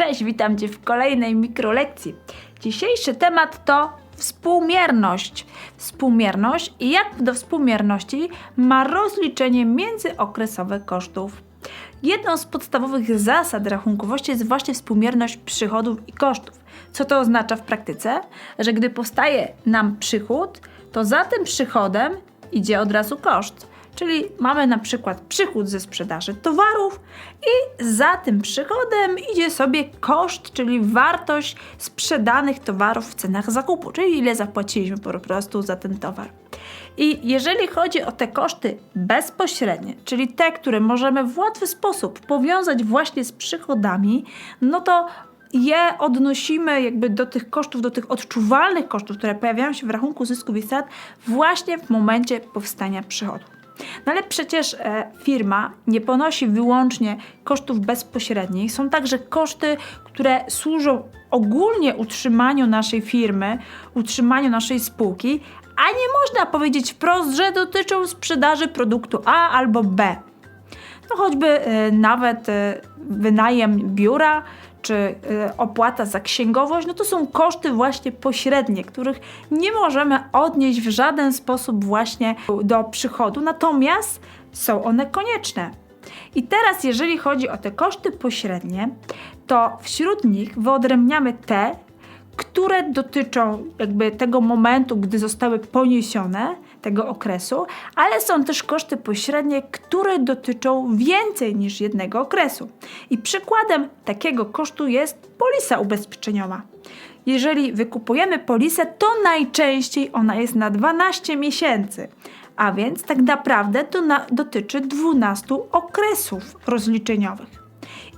Cześć, witam Cię w kolejnej mikrolekcji. Dzisiejszy temat to współmierność. Współmierność i jak do współmierności ma rozliczenie międzyokresowe kosztów. Jedną z podstawowych zasad rachunkowości jest właśnie współmierność przychodów i kosztów. Co to oznacza w praktyce? Że gdy powstaje nam przychód, to za tym przychodem idzie od razu koszt. Czyli mamy na przykład przychód ze sprzedaży towarów i za tym przychodem idzie sobie koszt, czyli wartość sprzedanych towarów w cenach zakupu, czyli ile zapłaciliśmy po prostu za ten towar. I jeżeli chodzi o te koszty bezpośrednie, czyli te, które możemy w łatwy sposób powiązać właśnie z przychodami, no to je odnosimy jakby do tych kosztów, do tych odczuwalnych kosztów, które pojawiają się w rachunku zysków i strat właśnie w momencie powstania przychodu. No ale przecież e, firma nie ponosi wyłącznie kosztów bezpośrednich, są także koszty, które służą ogólnie utrzymaniu naszej firmy, utrzymaniu naszej spółki, a nie można powiedzieć wprost, że dotyczą sprzedaży produktu A albo B. No choćby e, nawet e, wynajem biura czy e, opłata za księgowość, no to są koszty właśnie pośrednie, których nie możemy odnieść w żaden sposób właśnie do przychodu, natomiast są one konieczne. I teraz, jeżeli chodzi o te koszty pośrednie, to wśród nich wyodrębniamy te, które dotyczą jakby tego momentu, gdy zostały poniesione, tego okresu, ale są też koszty pośrednie, które dotyczą więcej niż jednego okresu. I przykładem takiego kosztu jest polisa ubezpieczeniowa. Jeżeli wykupujemy polisę, to najczęściej ona jest na 12 miesięcy. A więc tak naprawdę to na, dotyczy 12 okresów rozliczeniowych.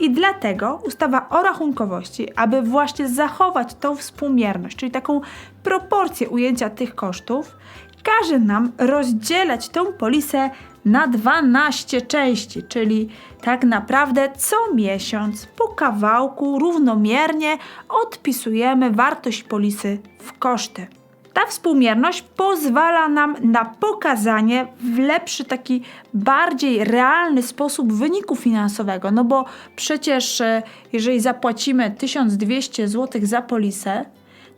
I dlatego ustawa o rachunkowości, aby właśnie zachować tą współmierność, czyli taką proporcję ujęcia tych kosztów, każe nam rozdzielać tą polisę na 12 części, czyli tak naprawdę co miesiąc po kawałku równomiernie odpisujemy wartość polisy w koszty. Ta współmierność pozwala nam na pokazanie w lepszy, taki bardziej realny sposób wyniku finansowego. No bo przecież, e, jeżeli zapłacimy 1200 zł za polisę,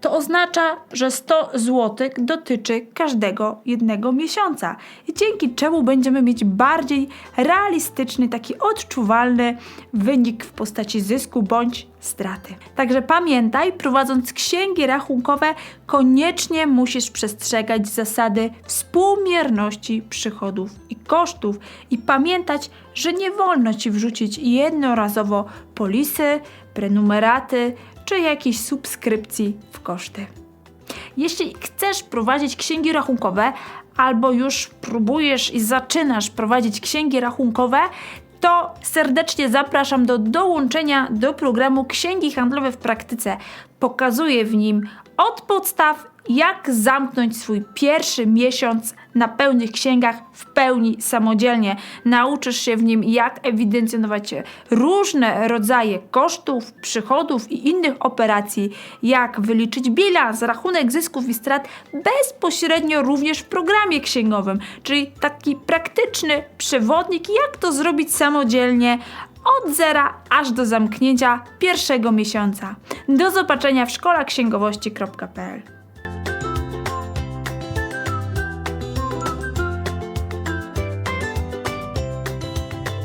to oznacza, że 100 zł dotyczy każdego jednego miesiąca. Dzięki czemu będziemy mieć bardziej realistyczny, taki odczuwalny wynik w postaci zysku bądź straty. Także pamiętaj, prowadząc księgi rachunkowe, koniecznie musisz przestrzegać zasady współmierności przychodów i kosztów i pamiętać, że nie wolno ci wrzucić jednorazowo polisy, prenumeraty czy jakiejś subskrypcji w koszty. Jeśli chcesz prowadzić księgi rachunkowe, albo już próbujesz i zaczynasz prowadzić księgi rachunkowe, to serdecznie zapraszam do dołączenia do programu Księgi Handlowe w Praktyce. Pokazuję w nim od podstaw, jak zamknąć swój pierwszy miesiąc na pełnych księgach w pełni samodzielnie. Nauczysz się w nim, jak ewidencjonować różne rodzaje kosztów, przychodów i innych operacji, jak wyliczyć bilans, rachunek zysków i strat bezpośrednio również w programie księgowym, czyli taki praktyczny przewodnik, jak to zrobić samodzielnie od zera aż do zamknięcia pierwszego miesiąca. Do zobaczenia w szkolaksięgowości.pl